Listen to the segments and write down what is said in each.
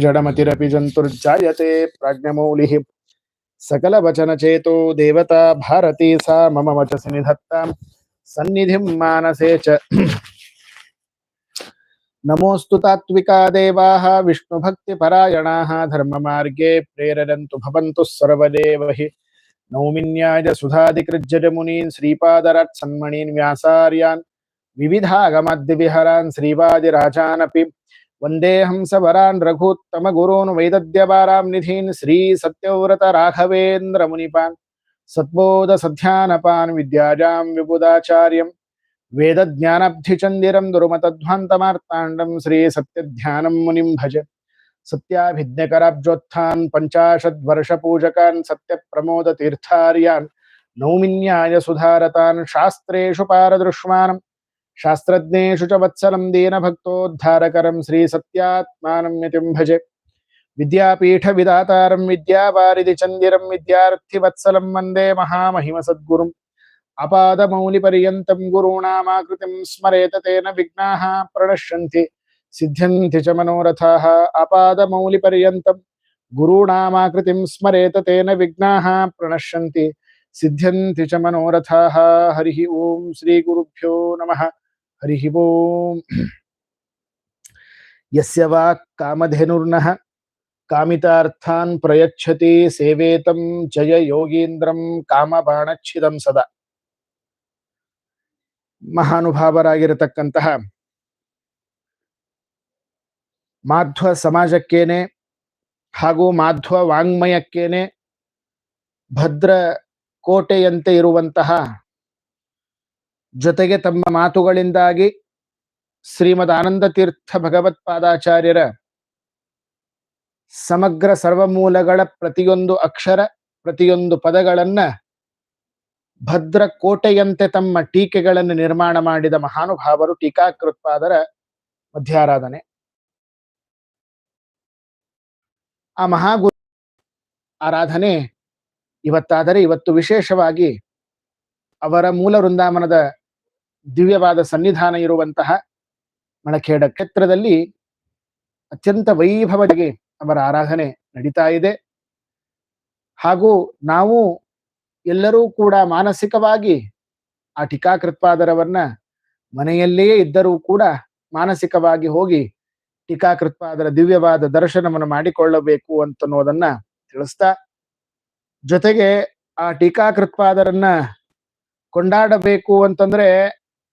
जडमतिरपि जन्तुर्जायते प्राज्ञमौलिः। सकलवचनचेतो देवता भारती सा मम वचसि निधत्तां सन्निधिं मानसे च नमोऽस्तु तात्विका देवाः, विष्णुभक्तिपरायणाः, धर्ममार्गे प्रेरयन्तु भवन्तु सर्वदेव हि नौमिन्याय सुधादिकृज्जमुनीन् श्रीपादरात् सन्मणीन् व्यासार्यान्, विविधागमद्विहरान्, श्रीवादिराजानपि वंदे हंसवरान् रघुत्तमगुरून् वैदद्यवारां निधीन् श्रीसत्यव्रतराघवेन्द्रमुनिपान् सद्बोधसध्यानपान् विद्याजां विबुधाचार्यं वेदज्ञानब्धिचन्दिरं दुर्मतध्वान्तमार्ताण्डं श्रीसत्यध्यानं मुनिं भज। सत्याभिज्ञकराब्जोत्थान् पञ्चाशद्वर्षपूजकान् सत्यप्रमोदतीर्थार्यान् नौमिन्याय सुधारतान् शास्त्रेषु శాస్త్రజ్ఞేషు చ వత్సలం దీనభక్తోద్ధారకరం శ్రీ సత్యాత్మానం యతిం భజే. విద్యాపీఠ విదాతారం విద్యావారిధి చందిరం విద్యార్థి వత్సలం వందే మహామహిమ సద్గురుం. అపాదమౌలిపర్యంతం గురూణామాకృతిం స్మరేత తేన విఘ్నాః ప్రణశ్యంతి. సిద్ధ్యంతి చ మనోరథాః అపాదమౌలిపర్యంతం గురూణామాకృతిం స్మరేత తేన విఘ్నాః ప్రణశ్యంతి. సిద్ధ్యంతి చ మనోరథాః హరి ఓం శ్రీ గురుభ్యో నమః. ಹರಿ ಓಂ ಯಸ್ಯ ವಾ ಕಾಮಧೇನುರ್ನಃ ಕಾಮಿತಾರ್ಥಾನ್ ಪ್ರಯಚ್ಛತಿ ಸೇವೇತಂ ಜಯ ಯೋಗೀಂದ್ರಂ ಕಾಮಬಾಣಚ್ಛಿದಂ ಸದಾ ಮಹಾನುಭಾವರಾಗಿರತಕ್ಕಂತಹ ಮಾಧ್ವ ಸಮಾಜಕ್ಕೇನೆ ಹಾಗೂ ಮಾಧ್ವ ವಾಂಗ್ಮಯಕ್ಕೇನೆ ಭದ್ರ ಕೋಟೆಯಂತೆ ಇರುವಂತಹ ಜೊತೆಗೆ ತಮ್ಮ ಮಾತುಗಳಿಂದಾಗಿ ಶ್ರೀಮದ್ ಆನಂದ ತೀರ್ಥ ಭಗವತ್ಪಾದಾಚಾರ್ಯರ ಸಮಗ್ರ ಸರ್ವಮೂಲಗಳ ಪ್ರತಿಯೊಂದು ಅಕ್ಷರ, ಪ್ರತಿಯೊಂದು ಪದಗಳನ್ನ ಭದ್ರ ಕೋಟೆಯಂತೆ ತಮ್ಮ ಟೀಕೆಗಳನ್ನು ನಿರ್ಮಾಣ ಮಾಡಿದ ಮಹಾನುಭಾವರು ಟೀಕಾಕೃತ್ಪಾದರ ಮಧ್ಯಾರಾಧನೆ. ಆ ಮಹಾಗುರು ಆರಾಧನೆ ಇವತ್ತಾದರೆ ಇವತ್ತು ವಿಶೇಷವಾಗಿ ಅವರ ಮೂಲ ವೃಂದಾವನದ ದಿವ್ಯವಾದ ಸನ್ನಿಧಾನ ಇರುವಂತಹ ಮಳಖೇಡ ಕ್ಷೇತ್ರದಲ್ಲಿ ಅತ್ಯಂತ ವೈಭವವಾಗಿ ಅವರ ಆರಾಧನೆ ನಡೀತಾ ಇದೆ. ಹಾಗೂ ನಾವು ಎಲ್ಲರೂ ಕೂಡ ಮಾನಸಿಕವಾಗಿ ಆ ಟೀಕಾಕೃತ್ಪಾದರವನ್ನ ಮನೆಯಲ್ಲಿಯೇ ಇದ್ದರೂ ಕೂಡ ಮಾನಸಿಕವಾಗಿ ಹೋಗಿ ಟೀಕಾಕೃತ್ಪಾದರ ದಿವ್ಯವಾದ ದರ್ಶನವನ್ನು ಮಾಡಿಕೊಳ್ಳಬೇಕು ಅಂತನ್ನೋದನ್ನ ತಿಳಿಸ್ತಾ, ಜೊತೆಗೆ ಆ ಟೀಕಾಕೃತ್ಪಾದರನ್ನ ಕೊಂಡಾಡಬೇಕು ಅಂತಂದ್ರೆ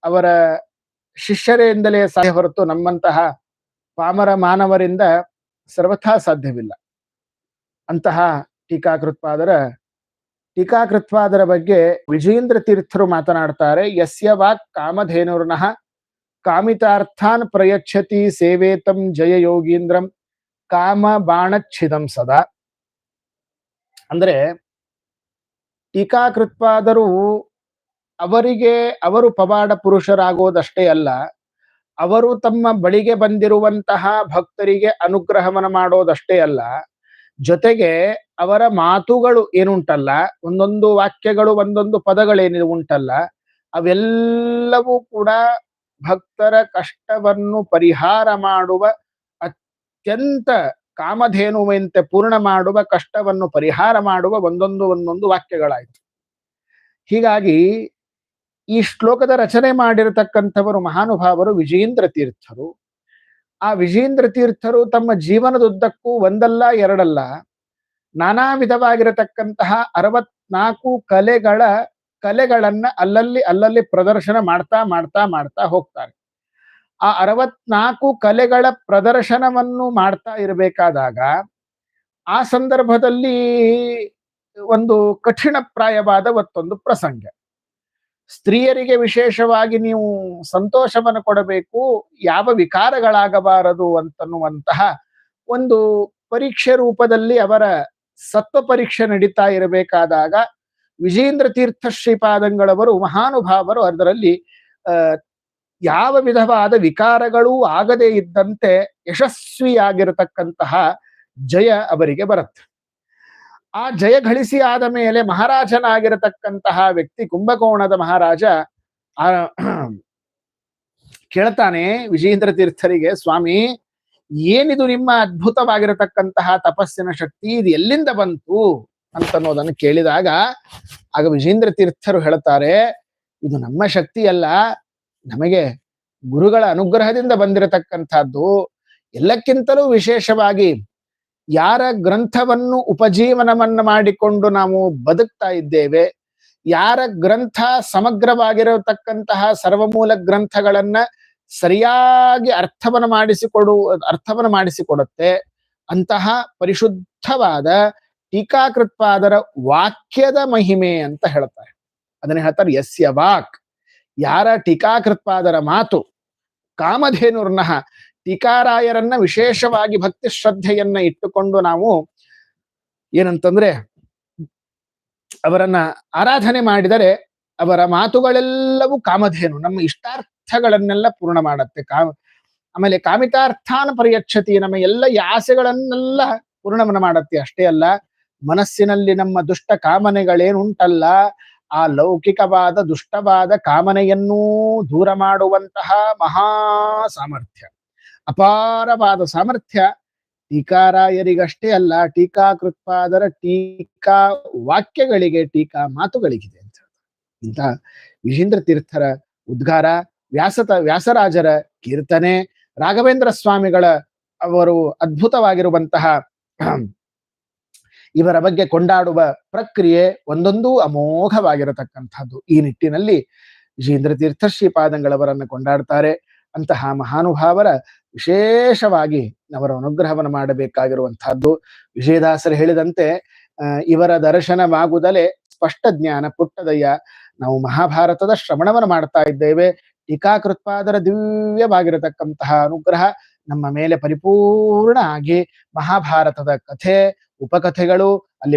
ಅವರ ಶಿಷ್ಯರಿಂದಲೇ ಸಾಧ್ಯ ಹೊರತು ನಮ್ಮಂತಹ ಪಾಮರ ಮಾನವರಿಂದ ಸರ್ವಥಾ ಸಾಧ್ಯವಿಲ್ಲ. ಅಂತಹ ಟೀಕಾಕೃತ್ಪಾದರ ಟೀಕಾಕೃತ್ಪಾದರ ಬಗ್ಗೆ ವಿಜೇಂದ್ರ ತೀರ್ಥರು ಮಾತನಾಡ್ತಾರೆ, ಯಸ್ಯ ವಾಕ್ ಕಾಮಧೇನುರ್ನಃ ಕಾಮಿತಾರ್ಥಾನ್ ಪ್ರಯಚ್ಛತಿ ಸೇವೇತಂ ಜಯ ಯೋಗೀಂದ್ರಂ ಕಾಮ ಬಾಣಚ್ಛಿದಂ ಸದಾ. ಅಂದ್ರೆ ಟೀಕಾಕೃತ್ಪಾದರು ಅವರಿಗೆ ಅವರು ಪವಾಡ ಪುರುಷರಾಗೋದಷ್ಟೇ ಅಲ್ಲ, ಅವರು ತಮ್ಮ ಬಳಿಗೆ ಬಂದಿರುವಂತಹ ಭಕ್ತರಿಗೆ ಅನುಗ್ರಹವನ್ನು ಮಾಡೋದಷ್ಟೇ ಅಲ್ಲ, ಜೊತೆಗೆ ಅವರ ಮಾತುಗಳು ಏನುಂಟಲ್ಲ, ಒಂದೊಂದು ವಾಕ್ಯಗಳು, ಒಂದೊಂದು ಪದಗಳೇನಿದೆ ಉಂಟಲ್ಲ, ಅವೆಲ್ಲವೂ ಕೂಡ ಭಕ್ತರ ಕಷ್ಟವನ್ನು ಪರಿಹಾರ ಮಾಡುವ ಅತ್ಯಂತ ಕಾಮಧೇನುವಂತೆ ಪೂರ್ಣ ಮಾಡುವ, ಕಷ್ಟವನ್ನು ಪರಿಹಾರ ಮಾಡುವ ಒಂದೊಂದು ಒಂದೊಂದು ವಾಕ್ಯಗಳಾಯಿತು. ಹೀಗಾಗಿ ಈ ಶ್ಲೋಕದ ರಚನೆ ಮಾಡಿರತಕ್ಕಂಥವರು ಮಹಾನುಭಾವರು ವಿಜಯೇಂದ್ರ ತೀರ್ಥರು. ಆ ವಿಜಯೇಂದ್ರ ತೀರ್ಥರು ತಮ್ಮ ಜೀವನದುದ್ದಕ್ಕೂ ಒಂದಲ್ಲ, ಎರಡಲ್ಲ. ನಾನಾ ವಿಧವಾಗಿರತಕ್ಕಂತಹ ಅರವತ್ನಾಲ್ಕು ಕಲೆಗಳ, ಕಲೆಗಳನ್ನ ಅಲ್ಲಲ್ಲಿ ಅಲ್ಲಲ್ಲಿ ಪ್ರದರ್ಶನ ಮಾಡ್ತಾ ಮಾಡ್ತಾ ಮಾಡ್ತಾ ಹೋಗ್ತಾರೆ. ಆ ಅರವತ್ನಾಲ್ಕು ಕಲೆಗಳ ಪ್ರದರ್ಶನವನ್ನು ಮಾಡ್ತಾ ಇರಬೇಕಾದಾಗ, ಆ ಸಂದರ್ಭದಲ್ಲಿ ಒಂದು ಕಠಿಣ ಪ್ರಾಯವಾದ ಮತ್ತೊಂದು ಪ್ರಸಂಗ. ಸ್ತ್ರೀಯರಿಗೆ ವಿಶೇಷವಾಗಿ ನೀವು ಸಂತೋಷವನ್ನು ಕೊಡಬೇಕು, ಯಾವ ವಿಕಾರಗಳಾಗಬಾರದು ಅಂತನ್ನುವಂತಹ ಒಂದು ಪರೀಕ್ಷೆ ರೂಪದಲ್ಲಿ ಅವರ ಸತ್ವ ಪರೀಕ್ಷೆ ನಡೀತಾ ಇರಬೇಕಾದಾಗ ವಿಜೇಂದ್ರ ತೀರ್ಥ ಶ್ರೀಪಾದಂಗಳವರು, ಮಹಾನುಭಾವರು ಅದರಲ್ಲಿ ಯಾವ ವಿಧವಾದ ವಿಕಾರಗಳೂ ಆಗದೇ ಇದ್ದಂತೆ ಯಶಸ್ವಿಯಾಗಿರತಕ್ಕಂತಹ ಜಯ ಅವರಿಗೆ ಬರುತ್ತೆ. ಆ ಜಯ ಗಳಿಸಿ ಆದ ಮೇಲೆ ಮಹಾರಾಜನಾಗಿರತಕ್ಕಂತಹ ವ್ಯಕ್ತಿ ಕುಂಭಕೋಣದ ಮಹಾರಾಜ, ಆ, ಕೇಳ್ತಾನೆ ವಿಜಯೇಂದ್ರ ತೀರ್ಥರಿಗೆ, ಸ್ವಾಮಿ, ಏನಿದು ನಿಮ್ಮ ಅದ್ಭುತವಾಗಿರತಕ್ಕಂತಹ ತಪಸ್ಸಿನ ಶಕ್ತಿ? ಇದು ಎಲ್ಲಿಂದ ಬಂತು? ಅಂತನ್ನೋದನ್ನು ಕೇಳಿದಾಗ, ಆಗ ವಿಜೇಂದ್ರ ತೀರ್ಥರು ಹೇಳ್ತಾರೆ, ಇದು ನಮ್ಮ ಶಕ್ತಿ ಅಲ್ಲ. ನಮಗೆ ಗುರುಗಳ ಅನುಗ್ರಹದಿಂದ ಬಂದಿರತಕ್ಕಂಥದ್ದು. ಎಲ್ಲಕ್ಕಿಂತಲೂ ವಿಶೇಷವಾಗಿ ಯಾರ ಗ್ರಂಥವನ್ನು ಉಪಜೀವನವನ್ನ ಮಾಡಿಕೊಂಡು ನಾವು ಬದುಕ್ತಾ ಇದ್ದೇವೆ, ಯಾರ ಗ್ರಂಥ ಸಮಗ್ರವಾಗಿರತಕ್ಕಂತಹ ಸರ್ವಮೂಲ ಗ್ರಂಥಗಳನ್ನ ಸರಿಯಾಗಿ ಅರ್ಥವನ್ನು ಮಾಡಿಸಿಕೊಡು, ಅರ್ಥವನ್ನು ಮಾಡಿಸಿಕೊಡುತ್ತೆ, ಅಂತಹ ಪರಿಶುದ್ಧವಾದ ಟೀಕಾಕೃತ್ಪಾದರ ವಾಕ್ಯದ ಮಹಿಮೆ ಅಂತ ಹೇಳ್ತಾರೆ. ಅದನ್ನ ಹೇಳ್ತಾರೆ ಯಸ್ಯ ವಾಕ್. ಯಾರ ಟೀಕಾಕೃತ್ಪಾದರ ಮಾತು, ಕಾಮಧೇನುರ್ನಃ ಟೀಕಾರಾಯರನ್ನ ವಿಶೇಷವಾಗಿ ಭಕ್ತಿ ಶ್ರದ್ಧೆಯನ್ನ ಇಟ್ಟುಕೊಂಡು ನಾವು ಏನಂತಂದ್ರೆ ಅವರನ್ನ ಆರಾಧನೆ ಮಾಡಿದರೆ ಅವರ ಮಾತುಗಳೆಲ್ಲವೂ ಕಾಮಧೇನು, ನಮ್ಮ ಇಷ್ಟಾರ್ಥಗಳನ್ನೆಲ್ಲ ಪೂರ್ಣ ಮಾಡುತ್ತೆ. ಕಾಮ ಆಮೇಲೆ ಕಾಮಿತಾರ್ಥಾನ ಪರಿಯಚ್ಛತಿ ನಮ್ಮ ಎಲ್ಲ ಯಾಸೆಗಳನ್ನೆಲ್ಲ ಪೂರ್ಣವನ್ನ ಮಾಡುತ್ತೆ. ಅಷ್ಟೇ ಅಲ್ಲ, ಮನಸ್ಸಿನಲ್ಲಿ ನಮ್ಮ ದುಷ್ಟ ಕಾಮನೆಗಳೇನುಂಟಲ್ಲ, ಆ ಲೌಕಿಕವಾದ ದುಷ್ಟವಾದ ಕಾಮನೆಯನ್ನೂ ದೂರ ಮಾಡುವಂತಹ ಮಹಾ ಸಾಮರ್ಥ್ಯ. ಅಪಾರವಾದ ಸಾಮರ್ಥ್ಯ. ಟೀಕಾರಾಯರಿಗಷ್ಟೇ ಅಲ್ಲ, ಟೀಕಾಕೃತ್ಪಾದರ ಟೀಕಾ ವಾಕ್ಯಗಳಿಗೆ ಟೀಕಾ ಮಾತುಗಳಿಗಿದೆ ಅಂತ ಇಂಥ ವಿಜೇಂದ್ರ ತೀರ್ಥರ ಉದ್ಗಾರ, ವ್ಯಾಸತ, ವ್ಯಾಸರಾಜರ ಕೀರ್ತನೆ, ರಾಘವೇಂದ್ರ ಸ್ವಾಮಿಗಳ ಅವರು ಅದ್ಭುತವಾಗಿರುವಂತಹ ಇವರ ಬಗ್ಗೆ ಕೊಂಡಾಡುವ ಪ್ರಕ್ರಿಯೆ ಒಂದೊಂದೂ ಅಮೋಘವಾಗಿರತಕ್ಕಂಥದ್ದು. ಈ ನಿಟ್ಟಿನಲ್ಲಿ ವಿಜೇಂದ್ರ ತೀರ್ಥ ಶ್ರೀಪಾದಂಗಳವರನ್ನು ಕೊಂಡಾಡ್ತಾರೆ. ಅಂತಹ ಮಹಾನುಭಾವರ ವಿಶೇಷವಾಗಿ ಅವರ ಅನುಗ್ರಹವನ್ನು ಮಾಡಬೇಕಾಗಿರುವಂತಹದ್ದು ವಿಜಯದಾಸರು ಹೇಳಿದಂತೆ ಇವರ ದರ್ಶನವಾಗುದಲೇ ಸ್ಪಷ್ಟ ಜ್ಞಾನ ಪುಟ್ಟದಯ್ಯ. ನಾವು ಮಹಾಭಾರತದ ಶ್ರವಣವನ್ನು ಮಾಡ್ತಾ ಇದ್ದೇವೆ. ಟೀಕಾಕೃತ್ಪಾದರ ದಿವ್ಯವಾಗಿರತಕ್ಕಂತಹ ಅನುಗ್ರಹ ನಮ್ಮ ಮೇಲೆ ಪರಿಪೂರ್ಣ ಆಗಿ ಮಹಾಭಾರತದ ಕಥೆ, ಉಪಕಥೆಗಳು, ಅಲ್ಲಿ